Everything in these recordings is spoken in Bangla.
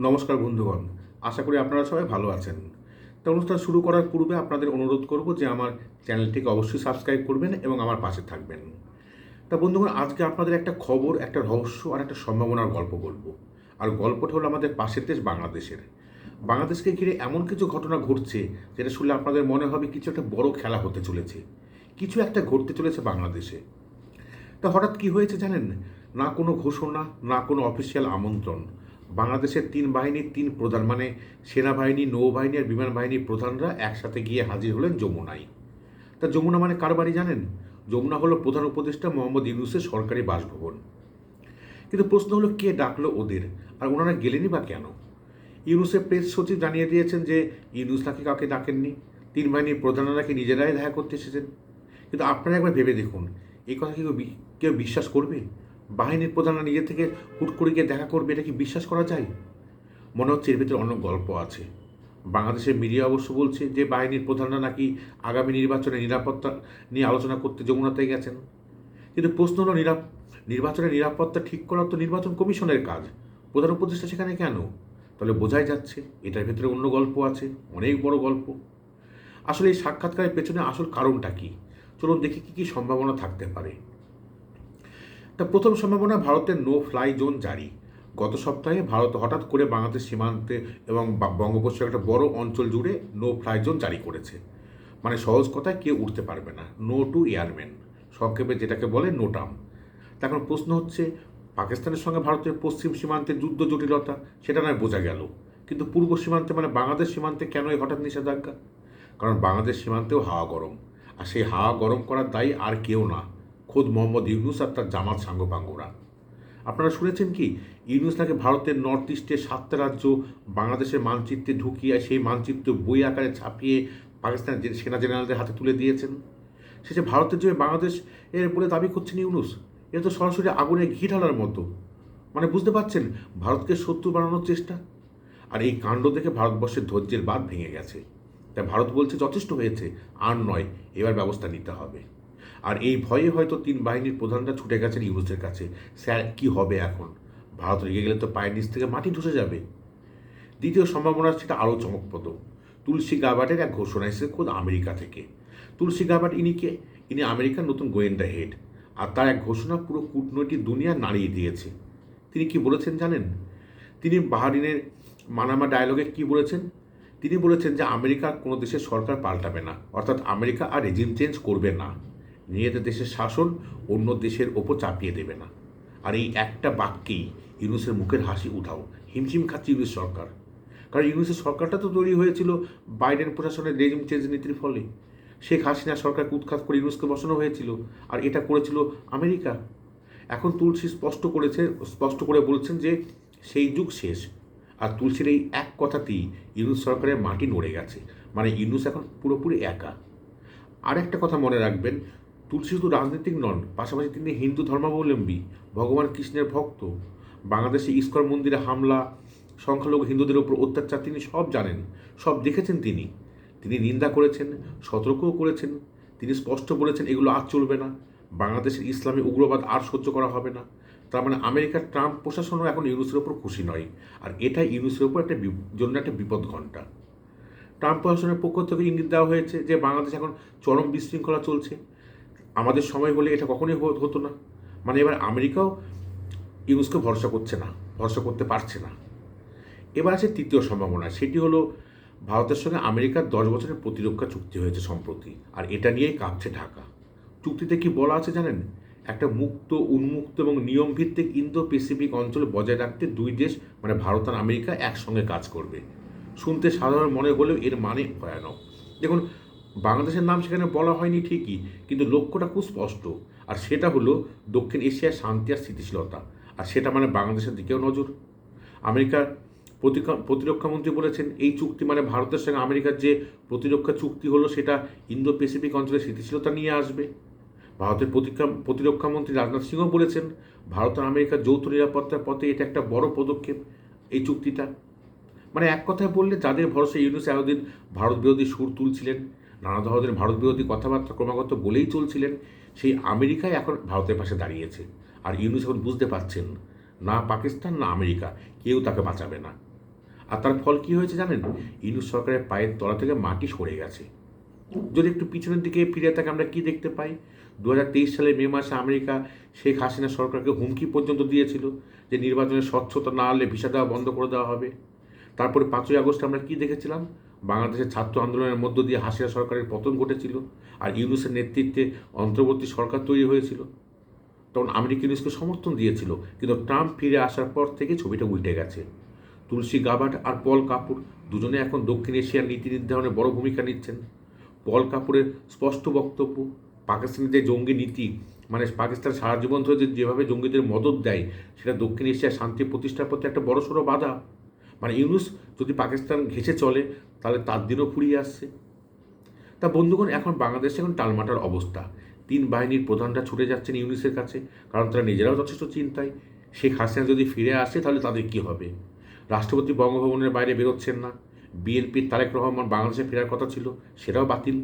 নমস্কার বন্ধুগণ, আশা করি আপনারা সবাই ভালো আছেন। তা অনুষ্ঠান শুরু করার পূর্বে আপনাদের অনুরোধ করব যে আমার চ্যানেলটিকে অবশ্যই সাবস্ক্রাইব করবেন এবং আমার পাশে থাকবেন। তা বন্ধুগণ, আজকে আপনাদের একটা খবর, একটা রহস্য আর একটা সম্ভাবনার গল্প বলব। আর গল্পটা হলো আমাদের পাশের দেশ বাংলাদেশের। বাংলাদেশকে ঘিরে এমন কিছু ঘটনা ঘটছে, যেটা শুনলে আপনাদের মনে হবে কিছু একটা বড় খেলা হতে চলেছে। কিছু একটা ঘটতে চলেছে বাংলাদেশে। তা হঠাৎ কি হয়েছে জানেন? না কোনো ঘোষণা, না কোনো অফিসিয়াল আমন্ত্রণ। বাংলাদেশের তিন বাহিনীর তিন প্রধান মানে সেনাবাহিনী, নৌবাহিনী আর বিমান বাহিনীর প্রধানরা একসাথে গিয়ে হাজির হলেন যমুনায়। তা যমুনা মানে কার বাড়ি জানেন? যমুনা হলো প্রধান উপদেষ্টা মোহাম্মদ ইউনুসের সরকারি বাসভবন। কিন্তু প্রশ্ন হলো, কে ডাকলো ওদের? আর ওনারা গেলেনি বা কেন? ইউনুসের প্রেস সচিব জানিয়ে দিয়েছেন যে, ইউনুস নাকি কাউকে ডাকেননি। তিন বাহিনীর প্রধানরা নাকি নিজেরাই দেখা করতে এসেছেন। কিন্তু আপনারা একবার ভেবে দেখুন এই কথা কি কেউ বিশ্বাস করবে? বাহিনীর প্রধানরা নিজে থেকে হুট করে গিয়ে দেখা করবে, এটা কি বিশ্বাস করা যায়? মনে হচ্ছে এর ভিতরে অনেক গল্প আছে। বাংলাদেশের মিডিয়া অবশ্য বলছে যে, বাহিনীর প্রধানরা নাকি আগামী নির্বাচনে নিরাপত্তা নিয়ে আলোচনা করতে যমুনাতে গেছেন। কিন্তু প্রশ্ন হলো, নিরাপ নির্বাচনের নিরাপত্তা ঠিক করা তো নির্বাচন কমিশনের কাজ। প্রধান উপদেষ্টা সেখানে কেন? তাহলে বোঝাই যাচ্ছে, এটার ভেতরে অন্য গল্প আছে, অনেক বড় গল্প। আসলে এই সাক্ষাৎকারের পেছনে আসল কারণটা কি? চলুন দেখি কী কী সম্ভাবনা থাকতে পারে। তা প্রথম সম্ভাবনা ভারতের নো ফ্লাই জোন জারি। গত সপ্তাহে ভারত হঠাৎ করে বাংলাদেশ সীমান্তে এবং বা- বঙ্গোপসাগরের একটা বড় অঞ্চল জুড়ে নো ফ্লাই জোন জারি করেছে। মানে সহজ কথায় কেউ উঠতে পারবে না। নো টু এয়ারম্যান সংক্ষেপে যেটাকে বলে নো নোটাম এখন প্রশ্ন হচ্ছে, পাকিস্তানের সঙ্গে ভারতের পশ্চিম সীমান্তে যুদ্ধ জটিলতা, সেটা নয় বোঝা গেল। কিন্তু পূর্ব সীমান্তে মানে বাংলাদেশ সীমান্তে কেন এই হঠাৎ নিষেধাজ্ঞা? কারণ বাংলাদেশ সীমান্তেও হাওয়া গরম। আর সেই হাওয়া গরম করার দায়ী আর কেউ না। খোদ মোহাম্মদ ইউনুস আর তার জামাত সাঙ্গপাঙ্গরা। আপনারা শুনেছেন কি, ইউনুস নাকি ভারতের নর্থ ইস্টে সাতটা রাজ্য বাংলাদেশের মানচিত্রে ঢুকিয়ে সেই মানচিত্র বই আকারে ছাপিয়ে পাকিস্তানের সেনা জেনারেলদের হাতে তুলে দিয়েছেন? শেষে ভারতের জন্য বাংলাদেশ এর বলে দাবি করছেন ইউনুস এটা তো সরাসরি আগুনে ঘি ঢালার মতো। মানে বুঝতে পারছেন, ভারতকে শত্রু বানানোর চেষ্টা। আর এই কাণ্ড দেখে ভারতবর্ষের ধৈর্যের বাঁধ ভেঙে গেছে। তাই ভারত বলছে যথেষ্ট হয়েছে, আর নয়, এবার ব্যবস্থা নিতে হবে। আর এই ভয়ে হয়তো তিন বাহিনীর প্রধানরা ছুটে গেছেন ইউনুসের কাছে। স্যার, কি হবে এখন? ভারত রেগে গেলে তো পায়ের নিচ থেকে মাটি ধসে যাবে। দ্বিতীয় সম্ভাবনা সেটা আরও চমকপ্রদ। তুলসী গাবাটের এক ঘোষণা এসেছে খোদ আমেরিকা থেকে। তুলসী গাবাট ইনি কে? ইনি আমেরিকার নতুন গোয়েন্দা হেড। আর তার এক ঘোষণা পুরো কূটনৈতিক দুনিয়া নাড়িয়ে দিয়েছে। তিনি কি বলেছেন জানেন? তিনি বাহারিনের মানামা ডায়ালগে কি বলেছেন? তিনি বলেছেন যে আমেরিকা কোনো দেশের সরকার পাল্টাবে না। অর্থাৎ আমেরিকা আর রেজিম চেঞ্জ করবে না। নিজেদের দেশের শাসন অন্য দেশের ওপর চাপিয়ে দেবে না। আর এই একটা বাক্যেই ইউনুসের মুখের হাসি উঠাও। হিমশিম খাচ্ছে ইউনুস সরকার। কারণ ইউনুসের সরকারটা তো তৈরি হয়েছিল বাইডেন প্রশাসনের রেজিম চেঞ্জ নীতির ফলে। শেখ হাসিনা সরকারকে উৎখাত করে ইউনুসকে বসানো হয়েছিল। আর এটা করেছিল আমেরিকা। এখন তুলসী স্পষ্ট করেছে, স্পষ্ট করে বলছেন যে সেই যুগ শেষ। আর তুলসীর এই এক কথাতেই ইউনুস সরকারের মাটি নড়ে গেছে। মানে ইউনুস এখন পুরোপুরি একা। আর একটা কথা মনে রাখবেন তুলসী শুধু রাজনীতিক নন, পাশাপাশি তিনি হিন্দু ধর্মাবলম্বী, ভগবান কৃষ্ণের ভক্ত, বাংলাদেশে ইস্কর মন্দিরে হামলা, সংখ্যালঘু হিন্দুদের উপর অত্যাচার তিনি সব জানেন, সব দেখেছেন তিনি। তিনি নিন্দা করেছেন, সতর্কও করেছেন, তিনি স্পষ্ট বলেছেন এগুলো আর চলবে না, বাংলাদেশের ইসলামী উগ্রবাদ আর সহ্য করা হবে না। তার মানে আমেরিকার ট্রাম্প প্রশাসনও এখন ইউনুসের ওপর খুশি নয়, আর এটাই ইউনুসের ওপর একটা জন্য একটা বিপদ ঘণ্টা। ট্রাম্প প্রশাসনের পক্ষ থেকে ইঙ্গিত দেওয়া হয়েছে যে বাংলাদেশ এখন চরম বিশৃঙ্খলা চলছে আমাদের সময় হলে এটা কখনোই হতো না। মানে এবার আমেরিকাও ইউনুসকে ভরসা করছে না, ভরসা করতে পারছে না। এবার আছে তৃতীয় সম্ভাবনা, সেটি হলো ভারতের সঙ্গে আমেরিকার দশ বছরের প্রতিরক্ষা চুক্তি হয়েছে সম্প্রতি, আর এটা নিয়েই কাঁপছে ঢাকা। চুক্তিতে কি বলা আছে জানেন? একটা মুক্ত, উন্মুক্ত এবং নিয়ম ভিত্তিক ইন্দো প্যাসিফিক অঞ্চল বজায় রাখতে দুই দেশ মানে ভারত আর আমেরিকা, একসঙ্গে কাজ করবে। শুনতে সাধারণ মনে হলেও এর মানে ভয়ানক। দেখুন বাংলাদেশের নাম সেখানে বলা হয়নি ঠিকই, কিন্তু লক্ষ্যটা খুব স্পষ্ট। আর সেটা হলো দক্ষিণ এশিয়ার শান্তি আর স্থিতিশীলতা। আর সেটা মানে বাংলাদেশের দিকেও নজর। আমেরিকার প্রতিরক্ষামন্ত্রী বলেছেন, এই চুক্তি মানে ভারতের সঙ্গে আমেরিকার যে প্রতিরক্ষা চুক্তি হলো, সেটা ইন্দো প্যাসিফিক অঞ্চলে স্থিতিশীলতা নিয়ে আসবে। ভারতের প্রতিরক্ষা প্রতিরক্ষামন্ত্রী রাজনাথ সিংও বলেছেন, ভারত আর আমেরিকার যৌথ নিরাপত্তার পথে এটা একটা বড় পদক্ষেপ, এই চুক্তিটা। মানে এক কথায় বললে যাদের ভরসা, ইউনুস এতদিন ভারত বিরোধী সুর তুলছিলেন নানা ধরনের ভারত বিরোধী কথাবার্তা ক্রমাগত বলেই চলছিলেন, সেই আমেরিকাই এখন ভারতের পাশে দাঁড়িয়েছে। আর ইউনুস এখন বুঝতে পারছেন, না পাকিস্তান, না আমেরিকা, কেউ তাকে বাঁচাবে না। আর তার ফল কী হয়েছে জানেন? ইউনুস সরকারের পায়ের তলা থেকে মাটি সরে গেছে। যদি একটু পিছনের দিকে ফিরে থাকে আমরা কি দেখতে পাই? দু সালের মে মাসে আমেরিকা শেখ হাসিনা সরকারকে হুমকি পর্যন্ত দিয়েছিল যে নির্বাচনের স্বচ্ছতা না হলে ভিসা দেওয়া বন্ধ করে দেওয়া হবে। তারপরে পাঁচই আগস্ট আমরা কি দেখেছিলাম? বাংলাদেশের ছাত্র আন্দোলনের মধ্য দিয়ে হাসিনা সরকারের পতন ঘটেছিল আর ইউনুসের নেতৃত্বে অন্তর্বর্তী সরকার তৈরি হয়েছিল। তখন আমেরিকা ইউনুসকে সমর্থন দিয়েছিল, কিন্তু ট্রাম্প ফিরে আসার পর থেকে ছবিটা উল্টে গেছে। তুলসী গাবাট আর পল কাপুর দুজনে এখন দক্ষিণ এশিয়ার নীতি নির্ধারণে বড় ভূমিকা নিচ্ছেন। পল কাপুরের স্পষ্ট বক্তব্য পাকিস্তানের যে জঙ্গি নীতি মানে পাকিস্তান সারা জীবন ধরে যেভাবে জঙ্গিদের মদত দেয়, সেটা দক্ষিণ এশিয়ার শান্তি প্রতিষ্ঠার প্রতি একটা বড়সড় বাধা। মানে ইউনুস যদি পাকিস্তান ঘেঁষে চলে, তাহলে তার দিনও ফুরিয়ে আসছে। তা বন্ধুগণ, এখন বাংলাদেশে এখন টালমাটার অবস্থা। তিন বাহিনীর প্রধানরা ছুটে যাচ্ছেন ইউনিসের কাছে, কারণ তারা নিজেরাও যথেষ্ট চিন্তায়। শেখ হাসিনা যদি ফিরে আসে, তাহলে তাদের কী হবে? রাষ্ট্রপতি বঙ্গভবনের বাইরে বেরোচ্ছেন না। বিএনপির তারেক রহমান বাংলাদেশে ফেরার কথা ছিল, সেটাও বাতিল।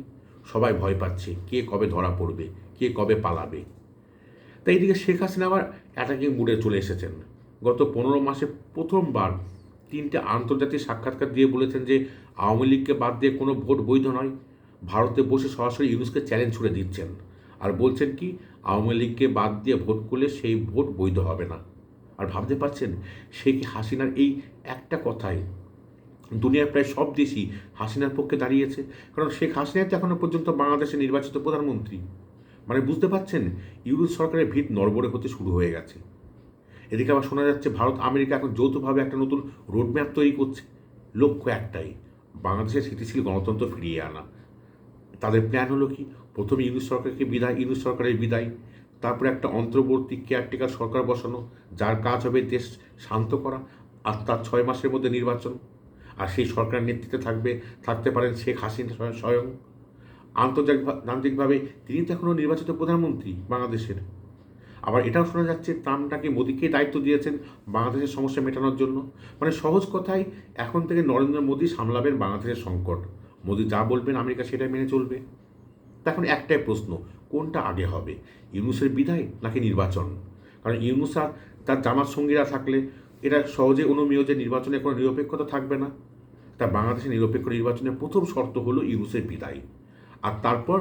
সবাই ভয় পাচ্ছে, কে কবে ধরা পড়বে, কে কবে পালাবে। তাই এইদিকে শেখ হাসিনা আবার অ্যাটাকিং মুডে চলে এসেছেন। গত পনেরো মাসে প্রথমবার তিনটে আন্তর্জাতিক সাক্ষাৎকার দিয়ে বলেছেন যে আওয়ামী লীগকে বাদ দিয়ে কোনো ভোট বৈধ নয়। ভারতে বসে সরাসরি ইউনুসকে চ্যালেঞ্জ ছুড়ে দিচ্ছেন। আর বলছেন কি, আওয়ামী লীগকে বাদ দিয়ে ভোট করলে সেই ভোট বৈধ হবে না। আর ভাবতে পারছেন, শেখ হাসিনার এই একটা কথাই দুনিয়ার প্রায় সব দেশই হাসিনার পক্ষে দাঁড়িয়েছে। কারণ শেখ হাসিনাই তো এখনও পর্যন্ত বাংলাদেশে নির্বাচিত প্রধানমন্ত্রী। মানে বুঝতে পারছেন ইউরোপ সরকারের ভিত নড়বড়ে হতে শুরু হয়ে গেছে। এদিকে আবার শোনা যাচ্ছে ভারত, আমেরিকা এখন যৌথভাবে একটা নতুন রোডম্যাপ তৈরি করছে। লক্ষ্য একটাই, বাংলাদেশের স্থিতিশীল গণতন্ত্র ফিরিয়ে আনা। তাদের প্ল্যান হলো কি? প্রথমে ইউনুস সরকারকে বিদায়, ইউনুস সরকারের বিদায়। তারপরে একটা অন্তর্বর্তী কেয়ারটেকার সরকার বসানো, যার কাজ হবে দেশ শান্ত করা আর তার ছয় মাসের মধ্যে নির্বাচন। আর সেই সরকারের নেতৃত্বে থাকবে, থাকতে পারেন শেখ হাসিনা স্বয়ং- আন্তর্জাতিক আন্তর্জাতিকভাবে তিনি তো এখনও নির্বাচিত প্রধানমন্ত্রী বাংলাদেশের। আবার এটাও শোনা যাচ্ছে ট্রাম্প নাকি মোদীকে দায়িত্ব দিয়েছেন বাংলাদেশের সমস্যা মেটানোর জন্য? মানে সহজ কথায় এখন থেকে নরেন্দ্র মোদী সামলাবেন বাংলাদেশের সংকট। মোদী যা বলবেন আমেরিকা সেটাই মেনে চলবে। এখন একটাই প্রশ্ন, কোনটা আগে হবে? ইউনুসের বিদায় নাকি নির্বাচন? কারণ ইউনুস আর তার জামাত সঙ্গীরা থাকলে এটা সহজে অনুমেয় যে নির্বাচনে কোনো নিরপেক্ষতা থাকবে না। তা বাংলাদেশের নিরপেক্ষ নির্বাচনের প্রথম শর্ত হলো ইউনুসের বিদায়। আর তারপর,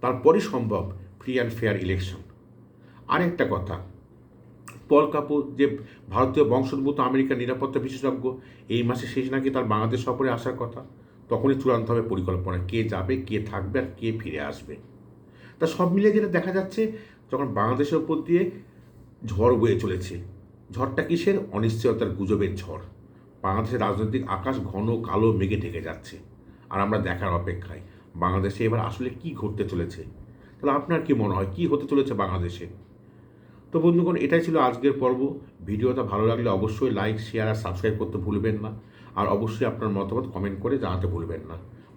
তারপরই সম্ভব ফ্রি অ্যান্ড ফেয়ার ইলেকশন আরেকটা কথা। পল কাপুর যে ভারতীয় বংশোদ্ভূত আমেরিকার নিরাপত্তা বিশেষজ্ঞ, এই মাসে শেষ নাকি তার বাংলাদেশ সফরে আসার কথা? তখনই চূড়ান্ত হবে পরিকল্পনা। কে যাবে, কে থাকবে আর কে ফিরে আসবে? তা সব মিলিয়ে যেটা দেখা যাচ্ছে, যখন বাংলাদেশের উপর দিয়ে ঝড় বয়ে চলেছে, ঝড়টা কিসের? অনিশ্চয়তার গুজবের ঝড়। বাংলাদেশের রাজনৈতিক আকাশ ঘন, কালো, মেঘে ঢেকে যাচ্ছে। আর আমরা দেখার অপেক্ষায়, বাংলাদেশে এবার আসলে কি ঘটতে চলেছে? তাহলে আপনার কি মনে হয়, কি হতে চলেছে বাংলাদেশে? তো বন্ধুগণ, এটাই ছিল আজকের পর্ব। ভিডিওটা ভালো লাগলে অবশ্যই লাইক শেয়ার আর সাবস্ক্রাইব করতে ভুলবেন না। আর অবশ্যই আপনার মতামত কমেন্ট করে জানাতে ভুলবেন না।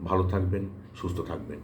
ভালো থাকবেন, সুস্থ থাকবেন।